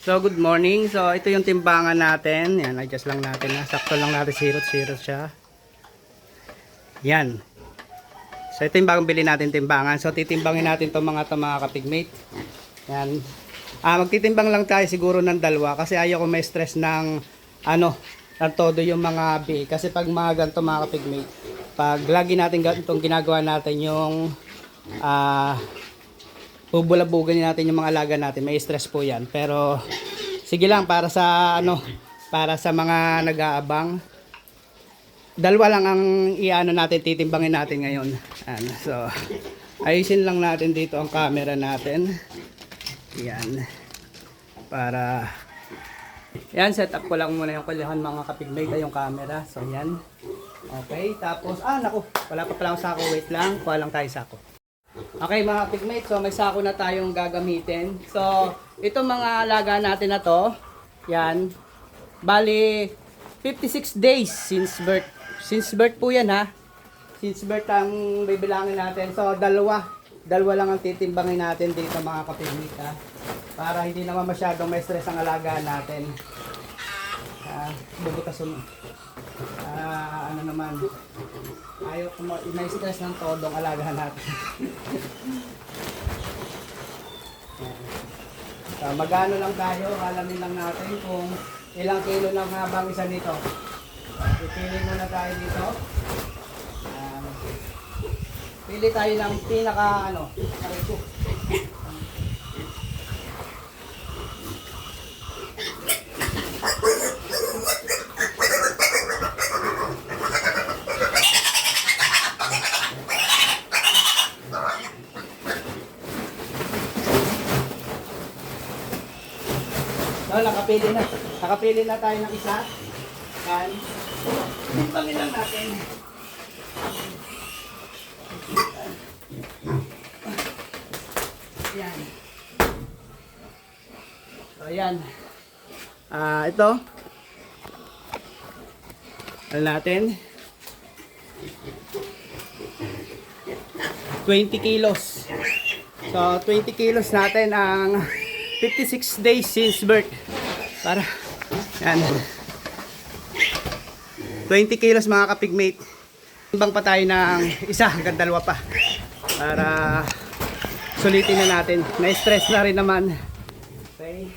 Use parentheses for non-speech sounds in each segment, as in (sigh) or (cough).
So, good morning. So, ito yung timbangan natin. Yan, adjust lang natin. Ha? Sakto lang natin, zero-zero siya. Yan. So, ito yung bagong bili natin timbangan. So, titimbangin natin itong mga to mga kapigmate. Yan. Ah, magtitimbang lang tayo siguro ng dalawa kasi ayaw ko may stress ng ano, ng todo yung mga B. Kasi pag mga ganito mga kapigmate, pag lagi natin ganitong ginagawa natin yung ah, bubulabugan natin yung mga alaga natin. May stress po yan. Pero, sige lang, para sa, ano, para sa mga nag-aabang, dalawa lang ang iano natin, titimbangin natin ngayon. Ano, so, ayusin lang natin dito ang camera natin. Yan. Para, yan, set up ko lang muna yung kulihan mga kapigmate yung camera. So, yan. Okay, tapos, ah, naku, wala pa pala akong sako. Wait lang, kuha lang tayo sako. Okay mga pigmates, so may sako na tayong gagamitin. So, itong mga alaga natin na to, yan, bali 56 days since birth. Since birth po yan ha. Since birth ang bibilangin natin. So, dalawa. Dalawa lang ang titimbangin natin dito mga kapigmate ha. Para hindi naman masyadong may stress ang alaga natin. Ah, bubutas yung ah, ano naman. Ayaw ko ma- may stress ng todong alaga natin. (laughs) So, magano lang tayo alamin lang natin kung ilang kilo lang habang isa nito. Pipili muna tayo dito. Ah, pili tayo ng pinaka ano ko. So, nakapili na. Nakapili na tayo ng isa. Yan. Timbangin lang natin. Yan. So, yan. Ah, ito. Ano natin? 20 kilos. So, 20 kilos natin ang (laughs) 56 days since birth. Para, yan. 20 kilos mga kapigmate. Timbang pa tayo ng isa hanggang dalawa pa. Para sulitin na natin. Na-stress na rin naman. Okay.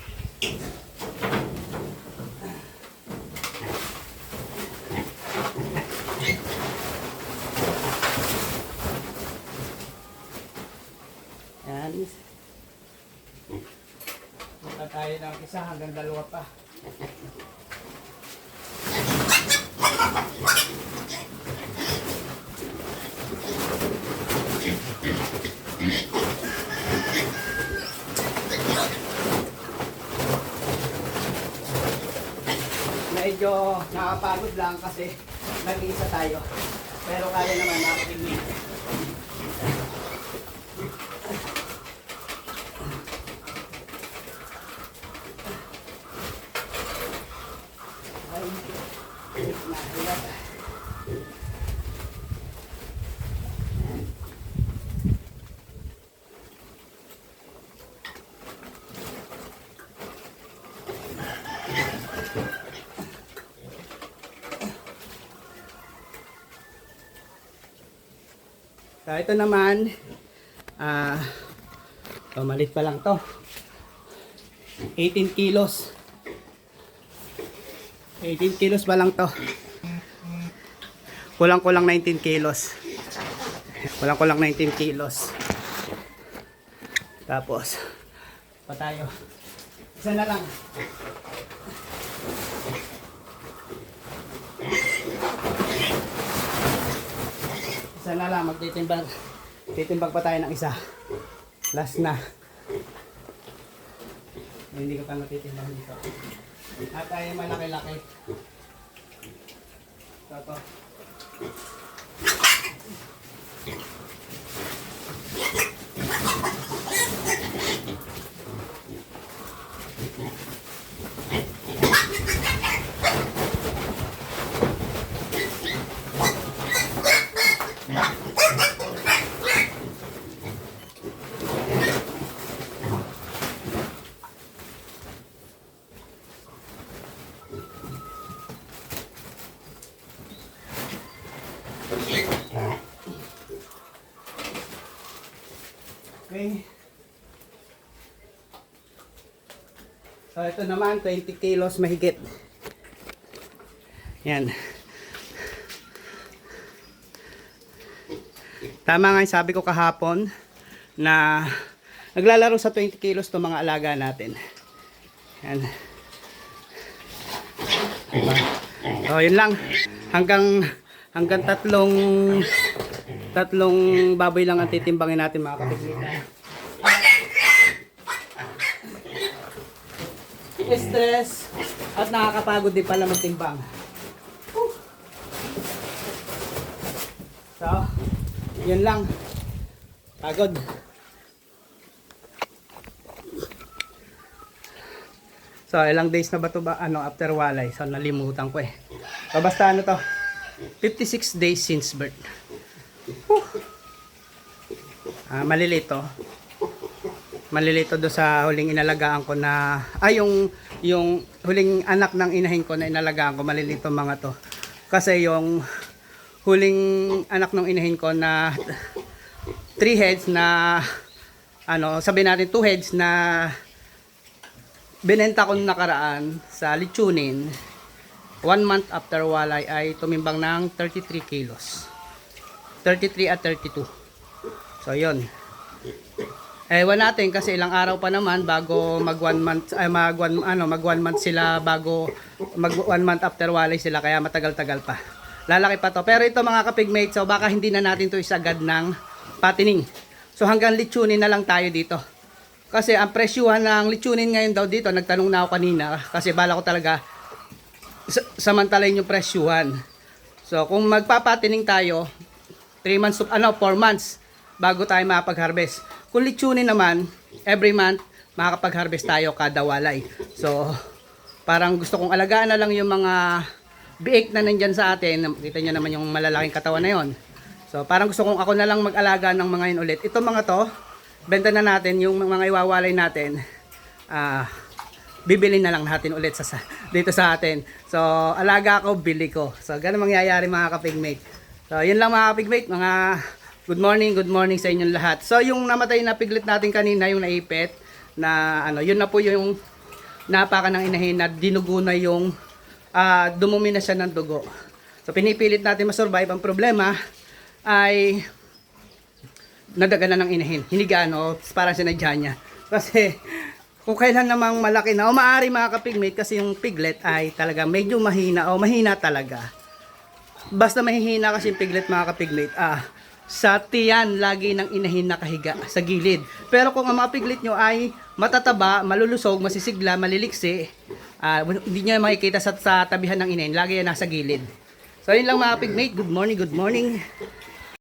Yan. Punta tayo ng isa hanggang dalawa pa. Medyo nakapagod lang kasi nag-iisa tayo. Pero kaya naman nakakinig. So, ito naman, ah, uh, malit pa lang to. 18 kilos. 18 kilos pa lang to. Kulang-kulang 19 kilos. Kulang-kulang 19 kilos. Tapos, pa tayo. Isa na lang. isa na lang magtitimbang titimbang pa tayo ng isa. Last na. O, hindi ko pa natitimbang dito at ay malaki-laki. Ito to Thank you. Okay. So ito naman 20 kilos mahigit. Yan. Tama nga sabi ko kahapon na naglalaro sa 20 kilos to mga alaga natin. Yan. Diba? So yun lang. Hanggang hanggang tatlong tatlong baboy lang ang titimbangin natin mga kapigmitan. stress at nakakapagod din pala magtimbang. So, yun lang. Pagod. So, ilang days na ba to ba? Ano, after walay. So, nalimutan ko eh. So, basta ano to? 56 days since birth. Ah, malilito. Malilito do sa huling inalagaan ko na ay yung yung huling anak ng inahin ko na inalagaan ko malilito mga to. Kasi yung huling anak ng inahin ko na three heads na ano sabi natin two heads na binenta ko nakaraan sa Lichunin one month after walay ay tumimbang ng 33 kilos 33 at 32 so yun Ewan natin kasi ilang araw pa naman bago mag one month ay mag one, ano mag one month sila bago mag one month after walay sila kaya matagal-tagal pa. Lalaki pa to. Pero ito mga kapigmate so baka hindi na natin to isagad ng patining. So hanggang litsunin na lang tayo dito. Kasi ang presyuhan ng litsunin ngayon daw dito, nagtanong na ako kanina kasi bala ko talaga sa- samantalayin yung presyuhan. So kung magpapatining tayo 3 months to- ano 4 months bago tayo makapag-harvest. Kung litsunin naman, every month, makakapag-harvest tayo kada walay. So, parang gusto kong alagaan na lang yung mga biik na nandyan sa atin. Kita nyo naman yung malalaking katawan na yon. So, parang gusto kong ako na lang mag-alaga ng mga yun ulit. Ito mga to, benta na natin yung mga iwawalay natin. Ah, bibili na lang natin ulit sa, sa dito sa atin. So, alaga ko, bili ko. So, ganun mangyayari mga kapigmate. So, yun lang mga kapigmate, mga good morning, good morning sa inyong lahat. So, yung namatay na piglet natin kanina, yung naipit, na ano, yun na po yung napaka ng inahin na dinugo na yung ah, dumumi na siya ng dugo. So, pinipilit natin masurvive. Ang problema ay nadaga na ng inahin. Hinigaan o parang sinadya niya. Kasi kung kailan namang malaki na o maaari mga kapigmate kasi yung piglet ay talaga medyo mahina o mahina talaga. Basta mahihina kasi yung piglet mga kapigmate, ah, sa tiyan lagi ng inahin nakahiga sa gilid. Pero kung ang mga piglet nyo ay matataba, malulusog, masisigla, maliliksi, ah, hindi nyo makikita sa, sa tabihan ng inahin, lagi yan nasa gilid. So yun lang mga pigmate, good morning, good morning.